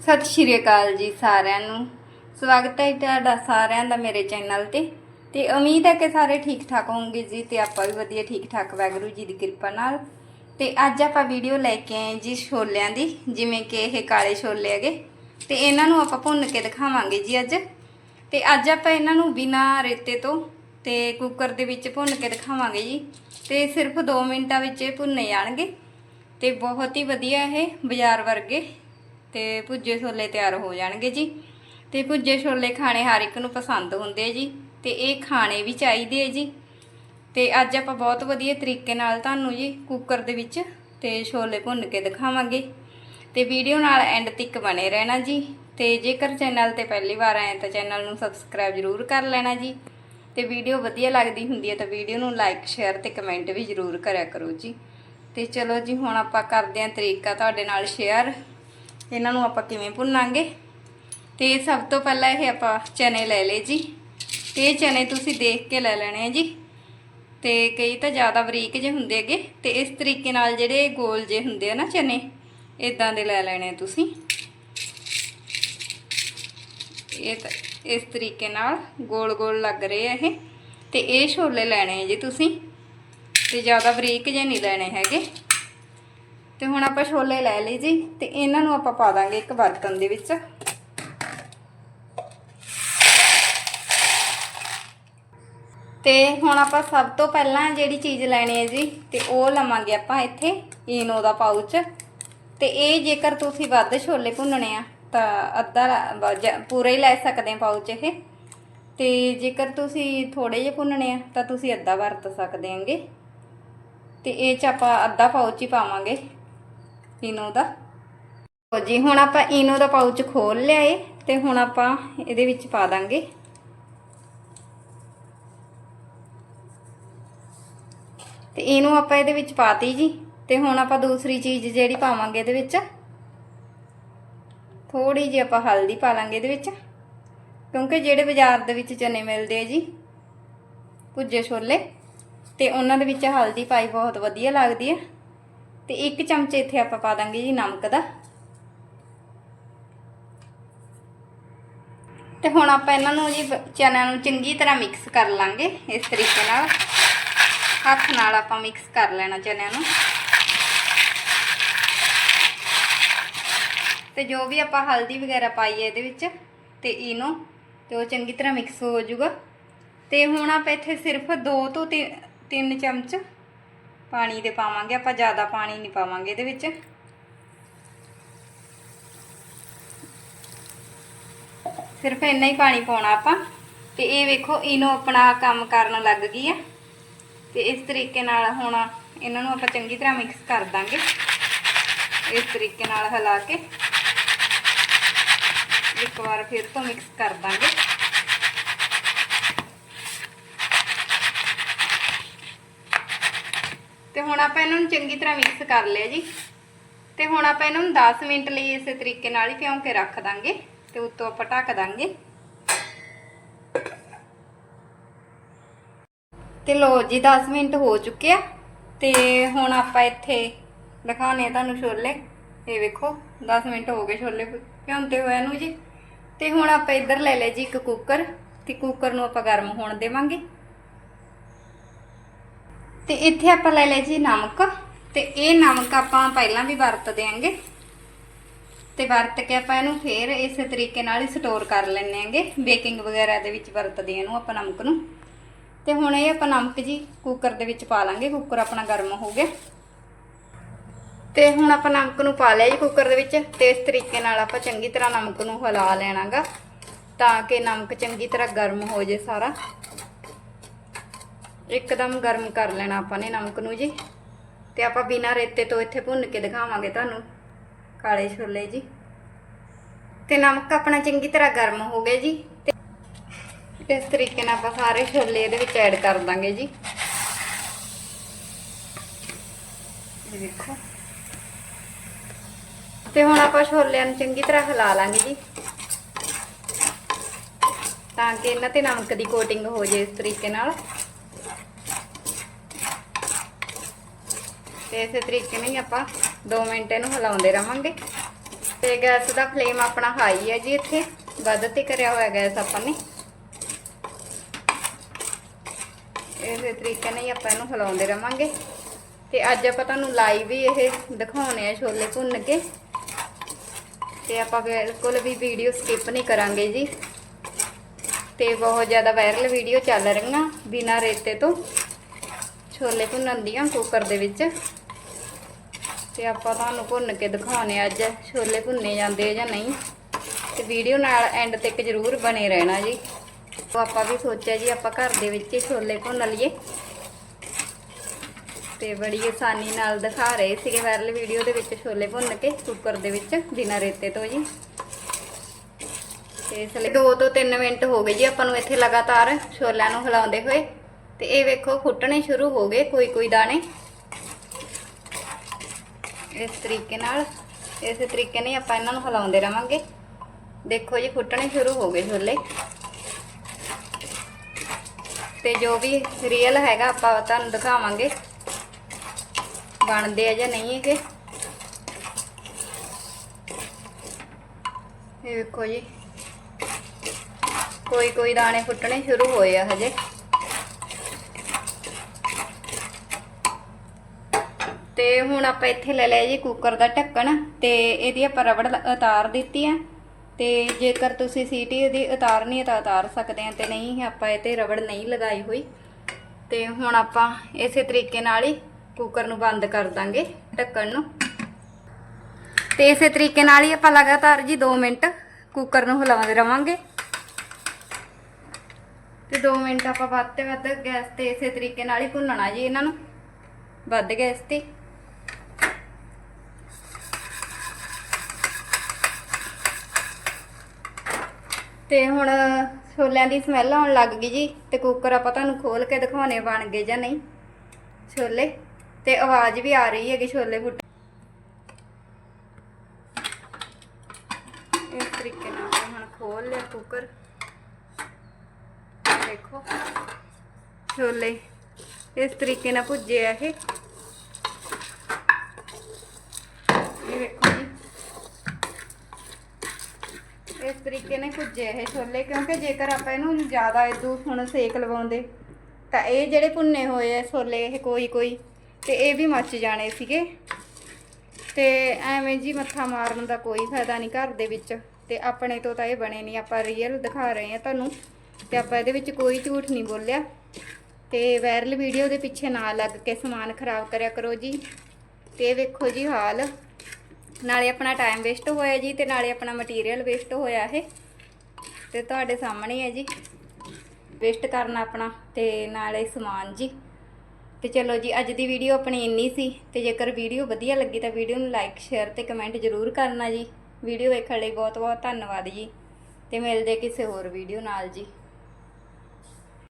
ਸਤਿ ਸ਼੍ਰੀ ਅਕਾਲ ਜੀ ਸਾਰਿਆਂ ਨੂੰ। ਸਵਾਗਤ ਹੈ ਤੁਹਾਡਾ ਸਾਰਿਆਂ ਦਾ ਮੇਰੇ ਚੈਨਲ ਤੇ। ਤੇ ਉਮੀਦ ਹੈ ਕਿ ਸਾਰੇ ਠੀਕ ਠਾਕ ਹੋਵੋਗੇ ਜੀ ਤੇ ਆਪਾਂ ਵੀ ਵਧੀਆ ਠੀਕ ਠਾਕ ਵਾਹਿਗੁਰੂ ਜੀ ਦੀ ਕਿਰਪਾ ਨਾਲ। ਤੇ ਅੱਜ ਆਪਾਂ ਵੀਡੀਓ ਲੈ ਕੇ ਆਏ ਜੀ ਛੋਲਿਆਂ ਦੀ, ਜਿਵੇਂ ਕਿ ਇਹ ਕਾਲੇ ਛੋਲੇ ਹੈਗੇ। ਤੇ ਇਹਨਾਂ ਨੂੰ ਆਪਾਂ ਭੁੰਨ ਕੇ ਦਿਖਾਵਾਂਗੇ ਜੀ ਅੱਜ। ਤੇ ਅੱਜ ਆਪਾਂ ਇਹਨਾਂ ਨੂੰ ਬਿਨਾਂ ਰੇਤੇ ਤੋਂ ਤੇ ਕੁੱਕਰ ਦੇ ਵਿੱਚ ਭੁੰਨ ਕੇ ਦਿਖਾਵਾਂਗੇ ਜੀ। ਤੇ ਸਿਰਫ 2 ਮਿੰਟਾਂ ਵਿੱਚ ਇਹ ਭੁੰਨੇ ਜਾਣਗੇ। ਤੇ ਬਹੁਤ ਹੀ ਵਧੀਆ ਇਹ ਬਾਜ਼ਾਰ ਵਰਗੇ ਤੇ ਭੁੱਜੇ ਛੋਲੇ ਤਿਆਰ ਹੋ ਜਾਣਗੇ ਜੀ। ਤੇ ਭੁੱਜੇ ਛੋਲੇ ਖਾਣੇ ਹਰ ਇੱਕ ਨੂੰ ਪਸੰਦ ਹੁੰਦੇ ਆ ਜੀ। ਤੇ ਇਹ ਖਾਣੇ ਵੀ ਚਾਹੀਦੇ ਆ ਜੀ। ਤੇ ਅੱਜ ਆਪਾਂ ਬਹੁਤ ਵਧੀਆ ਤਰੀਕੇ ਨਾਲ ਤੁਹਾਨੂੰ ਜੀ ਕੁੱਕਰ ਦੇ ਵਿੱਚ ਤੇ ਛੋਲੇ ਭੁੰਨ ਕੇ ਦਿਖਾਵਾਂਗੇ। ਤੇ ਵੀਡੀਓ ਨਾਲ ਐਂਡ ਤੱਕ ਬਣੇ ਰਹਿਣਾ ਜੀ। ਤੇ ਜੇਕਰ ਚੈਨਲ ਤੇ ਪਹਿਲੀ ਵਾਰ ਆਏ ਤਾਂ ਚੈਨਲ ਨੂੰ ਸਬਸਕ੍ਰਾਈਬ ਜ਼ਰੂਰ ਕਰ ਲੈਣਾ ਜੀ। ਤੇ ਵੀਡੀਓ ਵਧੀਆ ਲੱਗਦੀ ਹੁੰਦੀ ਹੈ ਤਾਂ ਵੀਡੀਓ ਨੂੰ ਲਾਈਕ ਸ਼ੇਅਰ ਤੇ ਕਮੈਂਟ ਵੀ ਜ਼ਰੂਰ ਕਰਿਆ ਕਰੋ ਜੀ। ਤੇ ਚਲੋ ਜੀ ਹੁਣ ਆਪਾਂ ਕਰਦੇ ਹਾਂ ਤਰੀਕਾ ਤੁਹਾਡੇ ਨਾਲ ਸ਼ੇਅਰ ਇਹਨਾਂ ਨੂੰ ਆਪਾਂ ਕਿਵੇਂ ਭੁੰਨਾਂਗੇ? ਤੇ ਸਭ ਤੋਂ ਪਹਿਲਾਂ ਇਹ ਆਪਾਂ ਚਨੇ ਲੈ ਲਏ ਜੀ। ਤੇ ਇਹ ਚਨੇ ਤੁਸੀਂ ਦੇਖ ਕੇ ਲੈ ਲੈਣੇ ਆ ਜੀ। ਤੇ ਕਈ ਤਾਂ ਜ਼ਿਆਦਾ ਬਰੀਕ ਜਿਹੇ ਹੁੰਦੇ ਹੈਗੇ ਤੇ ਇਸ ਤਰੀਕੇ ਨਾਲ ਜਿਹੜੇ ਗੋਲ ਜਿਹੇ ਹੁੰਦੇ ਆ ਨਾ ਚਨੇ ਇਦਾਂ ਦੇ ਲੈ ਲੈਣੇ ਆ ਤੁਸੀਂ। ਇਹ ਤਾਂ ਇਸ ਤਰੀਕੇ ਨਾਲ ਗੋਲ ਗੋਲ ਲੱਗ ਰਹੇ ਆ ਇਹ। ਤੇ ਇਹ ਛੋਲੇ ਲੈਣੇ ਆ ਜੀ ਤੁਸੀਂ। ਤੇ ਜ਼ਿਆਦਾ ਬਰੀਕ ਜਿਹੇ ਨਹੀਂ ਲੈਣੇ ਹੈਗੇ। ਤੇ ਹੁਣ ਆਪਾਂ ਛੋਲੇ ਲੈ ਲਈ ਜੀ, ਤੇ ਇਹਨਾਂ ਨੂੰ ਆਪਾਂ ਪਾ ਦਾਂਗੇ ਇੱਕ ਬਰਤਨ ਦੇ ਵਿੱਚ। ਤੇ ਹੁਣ ਆਪਾਂ ਸਭ ਤੋਂ ਪਹਿਲਾਂ ਜਿਹੜੀ ਚੀਜ਼ ਲੈਣੀ ਹੈ ਜੀ, ਤੇ ਉਹ ਲਵਾਂਗੇ ਆਪਾਂ ਇੱਥੇ, ਈਨੋ ਦਾ ਪਾਊਚ। ਤੇ ਇਹ ਜੇਕਰ ਤੁਸੀਂ ਵੱਧ ਛੋਲੇ ਭੁੰਨਣੇ ਆ, ਤਾਂ ਅੱਧਾ ਲ- ਜ- ਪੂਰਾ ਹੀ ਲੈ ਸਕਦੇ ਆ ਪਾਊਚ ਇਹ। ਤੇ ਜੇਕਰ ਤੁਸੀਂ ਥੋੜੇ ਜਿਹੇ ਭੁੰਨਣੇ ਆ, ਤਾਂ ਤੁਸੀਂ ਅੱਧਾ ਵਰਤ ਸਕਦੇ ਆਂਗੇ ਤੇ ਇਹ ਚ ਆਪਾਂ ਅੱਧਾ ਪਾਊਚ ਹੀ ਪਾਵਾਂਗੇ। ਈਨੋ ਦਾ। ਲਓ ਜੀ, ਹੁਣ ਆਪਾਂ ਇਨੋ ਦਾ ਪਾਊਚ ਖੋਲ ਲਿਆ ਏ ਤੇ ਹੁਣ ਆਪਾਂ ਇਹਦੇ ਵਿੱਚ ਪਾ ਦਾਂਗੇ। ਤੇ ਇਹਨੂੰ ਆਪਾਂ ਇਹਦੇ ਵਿੱਚ ਪਾਤੀ ਜੀ, ਤੇ ਹੁਣ ਆਪਾਂ ਦੂਸਰੀ ਚੀਜ਼ ਜਿਹੜੀ ਪਾਵਾਂਗੇ ਇਹਦੇ ਵਿੱਚ ਥੋੜੀ ਜਿਹੀ ਆਪਾਂ ਹਲਦੀ ਪਾ ਲਾਂਗੇ ਇਹਦੇ ਵਿੱਚ, ਕਿਉਂਕਿ ਜਿਹੜੇ ਬਾਜ਼ਾਰ ਦੇ ਵਿੱਚ ਚਨੇ ਮਿਲਦੇ ਆ ਜੀ, ਭੁੱਜੇ ਛੋਲੇ, ਤੇ ਉਹਨਾਂ ਦੇ ਵਿੱਚ ਹਲਦੀ ਪਾਈ ਬਹੁਤ ਵਧੀਆ ਲੱਗਦੀ ਹੈ ਤੇ ਇੱਕ ਚਮਚ ਇੱਥੇ ਆਪਾਂ ਪਾ ਦਾਂਗੇ ਜੀ ਨਮਕ ਦਾ। ਤੇ ਹੁਣ ਆਪਾਂ ਇਹਨਾਂ ਨੂੰ ਜੀ ਚਨਿਆਂ ਨੂੰ ਚੰਗੀ ਤਰ੍ਹਾਂ ਮਿਕਸ ਕਰ ਲਾਂਗੇ ਇਸ ਤਰੀਕੇ ਨਾਲ। ਹੱਥ ਨਾਲ ਆਪਾਂ ਮਿਕਸ ਕਰ ਲੈਣਾ ਚਨਿਆਂ ਨੂੰ। ਤੇ ਜੋ ਵੀ ਆਪਾਂ ਹਲਦੀ ਵਗੈਰਾ ਪਾਈ ਹੈ ਇਹਦੇ ਵਿੱਚ ਤੇ ਇਹਨੂੰ ਤੇ ਉਹ ਚੰਗੀ ਤਰ੍ਹਾਂ ਮਿਕਸ ਹੋ ਜਾਊਗਾ। ਤੇ ਹੁਣ ਆਪਾਂ ਇੱਥੇ ਸਿਰਫ 2 ਤੋਂ 3 ਚਮਚ ਪਾਣੀ ਦੇ ਪਾਵਾਂਗੇ, ਆਪਾਂ ਜ਼ਿਆਦਾ ਪਾਣੀ ਨਹੀਂ ਪਾਵਾਂਗੇ ਇਹਦੇ ਵਿੱਚ। ਸਿਰਫ ਇੰਨਾ ਹੀ ਪਾਣੀ ਪਾਉਣਾ ਆਪਾਂ। ਤੇ ਇਹ ਵੇਖੋ, ਇਹਨੂੰ ਆਪਣਾ ਕੰਮ ਕਰਨ ਲੱਗ ਗਈ ਆ। ਤੇ ਇਸ ਤਰੀਕੇ ਨਾਲ ਹੁਣ ਇਹਨਾਂ ਨੂੰ ਆਪਾਂ ਚੰਗੀ ਤਰ੍ਹਾਂ ਮਿਕਸ ਕਰ ਦਾਂਗੇ। ਇਸ ਤਰੀਕੇ ਨਾਲ ਹਿਲਾ ਕੇ ਇੱਕ ਵਾਰ ਫਿਰ ਤੋਂ ਮਿਕਸ ਕਰ ਦਾਂਗੇ। ਤੇ ਹੁਣ ਆਪਾਂ ਇਹਨਾਂ ਨੂੰ ਚੰਗੀ ਤਰ੍ਹਾਂ ਮਿਕਸ ਕਰ ਲਿਆ ਜੀ। ਤੇ ਹੁਣ ਆਪਾਂ ਇਹਨਾਂ ਨੂੰ 10 ਮਿੰਟ ਲਈ ਇਸੇ ਤਰੀਕੇ ਨਾਲ ਹੀ ਭਿਉਂ ਕੇ ਰੱਖ ਦਾਂਗੇ ਤੇ ਉੱਤੋਂ ਆਪਾਂ ਢੱਕ ਦਾਂਗੇ। ਤੇ ਲੋ ਜੀ 10 ਮਿੰਟ ਹੋ ਚੁੱਕੇ ਆ। ਤੇ ਹੁਣ ਆਪਾਂ ਇੱਥੇ ਦਿਖਾਉਣੇ ਆ ਤੁਹਾਨੂੰ ਛੋਲੇ। ਇਹ ਵੇਖੋ 10 ਮਿੰਟ ਹੋ ਗਏ ਛੋਲੇ ਭਿਉਂਦੇ ਹੋਏ ਨੂੰ ਜੀ। ਤੇ ਹੁਣ ਆਪਾਂ ਇੱਧਰ ਲੈ ਲਿਆ ਜੀ ਇੱਕ ਕੁੱਕਰ। ਤੇ ਕੁੱਕਰ ਨੂੰ ਆਪਾਂ ਗਰਮ ਹੋਣ ਦੇਵਾਂਗੇ। ਤੇ ਇੱਥੇ ਆਪਾਂ ਲੈ ਲਿਆ ਜੀ ਨਮਕ ਤੇ ਇਹ ਨਮਕ ਆਪਾਂ ਪਹਿਲਾਂ ਵੀ ਵਰਤ ਦੇਾਂਗੇ ਤੇ ਵਰਤ ਕੇ ਆਪਾਂ ਇਹਨੂੰ ਫੇਰ ਇਸੇ ਤਰੀਕੇ ਨਾਲ ਹੀ ਸਟੋਰ ਕਰ ਲੈਣੇ ਆਂਗੇ ਬੇਕਿੰਗ ਵਗੈਰਾ ਦੇ ਵਿੱਚ ਵਰਤਦੇ ਇਹਨੂੰ ਆਪਾਂ ਨਮਕ ਨੂੰ। ਤੇ ਹੁਣ ਇਹ ਆਪਾਂ ਨਮਕ ਜੀ ਕੁੱਕਰ ਦੇ ਵਿੱਚ ਪਾ ਲਾਂਗੇ। ਕੁੱਕਰ ਆਪਣਾ ਗਰਮ ਹੋ ਗਿਆ। ਤੇ ਹੁਣ ਆਪਾਂ ਨਮਕ ਨੂੰ ਪਾ ਲਿਆ ਜੀ ਕੁੱਕਰ ਦੇ ਵਿੱਚ ਤੇ ਇਸ ਤਰੀਕੇ ਨਾਲ ਆਪਾਂ ਚੰਗੀ ਤਰ੍ਹਾਂ ਨਮਕ ਨੂੰ ਹਿਲਾ ਲੈਣਾਗਾ ਤਾਂ ਕਿ ਨਮਕ ਚੰਗੀ ਤਰ੍ਹਾਂ ਗਰਮ ਹੋ ਜੇ ਸਾਰਾ। ਇੱਕਦਮ ਗਰਮ ਕਰ ਲੈਣਾ ਆਪਾਂ ਨੇ ਨਮਕ ਨੂੰ ਜੀ। ਤੇ ਆਪਾਂ ਬਿਨਾਂ ਰੇਤੇ ਤੋਂ ਇੱਥੇ ਭੁੰਨ ਕੇ ਦਿਖਾਵਾਂਗੇ ਤੁਹਾਨੂੰ, ਕਾਲੇ ਛੋਲੇ ਜੀ। ਤੇ ਨਮਕ ਆਪਣਾ ਚੰਗੀ ਤਰ੍ਹਾਂ ਗਰਮ ਹੋ ਗਿਆ ਜੀ। ਤੇ ਇਸ ਤਰੀਕੇ ਨਾਲ ਆਪਾਂ ਸਾਰੇ ਛੋਲੇ ਇਹਦੇ ਵਿੱਚ ਐਡ ਕਰ ਦਾਂਗੇ ਜੀ। ਇਹ ਦੇਖੋ। ਤੇ ਹੁਣ ਆਪਾਂ ਛੋਲਿਆਂ ਨੂੰ ਚੰਗੀ ਤਰ੍ਹਾਂ ਹਿਲਾ ਲਾਂਗੇ ਜੀ। ਤਾਂ ਕਿ ਇਹਨਾਂ ਤੇ ਨਮਕ ਦੀ ਕੋਟਿੰਗ ਹੋ ਜੇ ਇਸ ਤਰੀਕੇ ਨਾਲ। ਤੇ ਇਸੇ ਤਰੀਕੇ ਨਾਲ ਹੀ ਆਪਾਂ 2 ਮਿੰਟ ਇਹਨੂੰ ਹਿਲਾਉਂਦੇ ਰਵਾਂਗੇ ਤੇ ਗੈਸ ਦਾ ਫਲੇਮ ਆਪਣਾ ਹਾਈ ਹੈ ਜੀ ਇੱਥੇ। ਵੱਧ ਤੇ ਕਰਿਆ ਹੋਇਆ ਗੈਸ ਆਪਾਂ ਨੇ। ਇਸੇ ਤਰੀਕੇ ਨਾਲ ਹੀ ਆਪਾਂ ਇਹਨੂੰ ਹਿਲਾਉਂਦੇ ਰਵਾਂਗੇ ਤੇ ਅੱਜ ਆਪਾਂ ਤੁਹਾਨੂੰ ਲਾਈਵ ਹੀ ਇਹ ਦਿਖਾਉਣੇ ਆ ਛੋਲੇ ਭੁੰਨ ਕੇ। ਤੇ ਆਪਾਂ ਬਿਲਕੁਲ ਵੀ ਵੀਡੀਓ ਸਕਿਪ ਨਹੀਂ ਕਰਾਂਗੇ ਜੀ। ਤੇ ਬਹੁਤ ਜ਼ਿਆਦਾ ਵਾਇਰਲ ਵੀਡੀਓ ਚੱਲ ਰਹੀਆਂ ਬਿਨਾਂ ਰੇਤੇ ਤੋਂ। ਛੋਲੇ ਭੁੰਨਣ ਦੀਆਂ ਕੁੱਕਰ ਦੇ ਵਿੱਚ। ਤੇ ਆਪਾਂ ਤੁਹਾਨੂੰ ਭੁੰਨ ਕੇ ਦਿਖਾਉਣੇ ਅੱਜ। ਛੋਲੇ ਭੁੰਨੇ ਜਾਂਦੇ ਜਾਂ ਨਹੀਂ। ਤੇ ਵੀਡੀਓ ਨਾਲ ਐਂਡ ਤੱਕ ਜ਼ਰੂਰ ਬਣੇ ਰਹਿਣਾ ਜੀ। ਉਹ ਆਪਾਂ ਵੀ ਸੋਚਿਆ ਜੀ, ਆਪਾਂ ਘਰ ਦੇ ਵਿੱਚ ਹੀ ਛੋਲੇ ਭੁੰਨ ਲਈਏ। ਤੇ ਬੜੀ ਆਸਾਨੀ ਨਾਲ ਦਿਖਾ ਰਹੇ ਸੀਗੇ ਵਾਇਰਲ ਵੀਡੀਓ ਦੇ ਵਿੱਚ ਛੋਲੇ ਭੁੰਨ ਕੇ ਕੁੱਕਰ ਦੇ ਵਿੱਚ ਬਿਨਾਂ ਰੇਤੇ ਤੋਂ ਜੀ। ਤੇ ਇਸ ਲਈ 2 ਤੋਂ 3 ਮਿੰਟ ਹੋ ਗਏ ਜੀ ਆਪਾਂ ਨੂੰ ਇੱਥੇ ਲਗਾਤਾਰ ਛੋਲਿਆਂ ਨੂੰ ਹਿਲਾਉਂਦੇ ਹੋਏ। ਤੇ ਇਹ ਵੇਖੋ, ਫੁੱਟਣੇ ਸ਼ੁਰੂ ਹੋ ਗਏ ਕੋਈ ਕੋਈ ਦਾਣੇ। ਇਸ ਤਰੀਕੇ ਨਾਲ, ਇਸੇ ਤਰੀਕੇ ਨਾਲ ਆਪਾਂ ਇਹਨਾਂ ਨੂੰ ਹਿਲਾਉਂਦੇ ਰਵਾਂਗੇ। ਦੇਖੋ ਜੀ, ਫੁੱਟਣੇ ਸ਼ੁਰੂ ਹੋ ਗਏ ਛੋਲੇ। ਤੇ ਜੋ ਵੀ ਰੀਅਲ ਹੈਗਾ, ਆਪਾਂ ਤੁਹਾਨੂੰ ਦਿਖਾਵਾਂਗੇ। ਬਣਦੇ ਆ ਜਾਂ ਨਹੀਂ ਹੈਗੇ। ਇਹ ਵੇਖੋ ਜੀ। ਕੋਈ ਕੋਈ ਦਾਣੇ ਫੁੱਟਣੇ ਸ਼ੁਰੂ ਹੋਏ ਆ ਹਜੇ। ਤੇ ਹੁਣ ਆਪਾਂ ਇੱਥੇ ਲੈ ਲਿਆ ਜੀ ਕੁੱਕਰ ਦਾ ਢੱਕਣ ਤੇ ਇਹਦੀ ਆਪਾਂ ਰਬੜ ਉਤਾਰ ਦਿੱਤੀ ਆ। ਤੇ ਜੇਕਰ ਤੁਸੀਂ ਸੀਟੀ ਇਹਦੀ ਉਤਾਰਨੀ ਹੈ ਤਾਂ ਉਤਾਰ ਸਕਦੇ ਆ ਤੇ ਨਹੀਂ ਆਪਾਂ ਇਹ ਤੇ ਰਬੜ ਨਹੀਂ ਲਗਾਈ ਹੋਈ। ਤੇ ਹੁਣ ਆਪਾਂ ਇਸੇ ਤਰੀਕੇ ਨਾਲ ਹੀ ਕੁੱਕਰ ਨੂੰ ਬੰਦ ਕਰ ਦਾਂਗੇ ਢੱਕਣ ਨੂੰ। ਤੇ ਇਸੇ ਤਰੀਕੇ ਨਾਲ ਹੀ ਆਪਾਂ ਲਗਾਤਾਰ ਜੀ 2 ਮਿੰਟ ਕੁੱਕਰ ਨੂੰ ਹਿਲਾਉਂਦੇ ਰਵਾਂਗੇ। ਤੇ 2 ਮਿੰਟ ਆਪਾਂ ਵੱਧ ਤੇ ਵੱਧ ਗੈਸ ਤੇ ਇਸੇ ਤਰੀਕੇ ਨਾਲ ਹੀ ਭੁੰਨਣਾ ਜੀ ਇਹਨਾਂ ਨੂੰ। ਵੱਧ ਗੈਸ ਤੇ। ਤੇ ਹੁਣ ਛੋਲਿਆਂ ਦੀ ਸਮੈਲ ਆਉਣ ਲੱਗ ਗਈ ਜੀ, ਤੇ ਕੁੱਕਰ ਆਪਾਂ ਤੁਹਾਨੂੰ ਖੋਲ ਕੇ ਦਿਖਾਉਣੇ ਬਣ ਗਏ ਜਾਂ ਨਹੀਂ। ਛੋਲੇ, ਤੇ ਆਵਾਜ਼ ਵੀ ਆ ਰਹੀ ਹੈਗੀ ਛੋਲੇ ਫੁੱਟ ਇਸ ਤਰੀਕੇ ਨਾਲ ਹੁਣ ਖੋਲ ਲਿਆ ਕੁੱਕਰ ਦੇਖੋ, ਛੋਲੇ ਇਸ ਤਰੀਕੇ ਨਾਲ ਭੁੱਜੇ ਆ ਇਹ। ਇਹ ਵੇਖੋ ਜੀ ਇਸ ਤਰੀਕੇ ਨਾਲ ਭੁੱਜੇ ਇਹ ਛੋਲੇ, ਕਿਉਂਕਿ ਜੇਕਰ ਆਪਾਂ ਇਹਨੂੰ ਜ਼ਿਆਦਾ ਇਦੋਂ ਹੁਣ ਸੇਕ ਲਵਾਉਂਦੇ, ਤਾਂ ਇਹ ਜਿਹੜੇ ਭੁੰਨੇ ਹੋਏ ਆ ਛੋਲੇ, ਇਹ ਕੋਈ ਕੋਈ, ਤੇ ਇਹ ਵੀ ਮੱਚ ਜਾਣੇ ਸੀਗੇ। ਤੇ ਐਵੇਂ ਜੀ ਮੱਥਾ ਮਾਰਨ ਦਾ ਕੋਈ ਫਾਇਦਾ ਨਹੀਂ ਘਰ ਦੇ ਵਿੱਚ, ਤੇ ਆਪਣੇ ਤੋਂ ਤਾਂ ਇਹ ਬਣੇ ਨਹੀਂ, ਆਪਾਂ ਰੀਅਲ ਦਿਖਾ ਰਹੇ ਆ ਤੁਹਾਨੂੰ, ਤੇ ਆਪਾਂ ਇਹਦੇ ਵਿੱਚ ਕੋਈ ਝੂਠ ਨਹੀਂ ਬੋਲਿਆ। ਤੇ ਵਾਇਰਲ ਵੀਡੀਓ ਦੇ ਪਿੱਛੇ ਨਾ ਲੱਗ ਕੇ ਸਮਾਨ ਖਰਾਬ ਕਰਿਆ ਕਰੋ ਜੀ। ਤੇ ਵੇਖੋ ਜੀ ਹਾਲ। ਨਾਲੇ ਆਪਣਾ ਟਾਈਮ ਵੇਸਟ ਹੋਇਆ ਜੀ ਤੇ ਨਾਲੇ ਆਪਣਾ ਮਟੀਰੀਅਲ ਵੇਸਟ ਹੋਇਆ ਇਹ। ਤੇ ਤੁਹਾਡੇ ਸਾਹਮਣੇ ਹੈ ਜੀ। ਵੇਸਟ ਕਰਨਾ ਆਪਣਾ ਤੇ ਨਾਲੇ ਸਮਾਨ ਜੀ। ਤੇ ਚਲੋ ਜੀ, ਅੱਜ ਦੀ ਵੀਡੀਓ ਆਪਣੀ ਇੰਨੀ ਸੀ ਤੇ ਜੇਕਰ ਵੀਡੀਓ ਵਧੀਆ ਲੱਗੀ ਤਾਂ ਵੀਡੀਓ ਨੂੰ ਲਾਈਕ ਸ਼ੇਅਰ ਤੇ ਕਮੈਂਟ ਜ਼ਰੂਰ ਕਰਨਾ ਜੀ। ਵੀਡੀਓ ਵੇਖਣ ਲਈ ਬਹੁਤ ਬਹੁਤ ਧੰਨਵਾਦ ਜੀ। ਤੇ ਮਿਲਦੇ ਕਿਸੇ ਹੋਰ ਵੀਡੀਓ ਨਾਲ ਜੀ।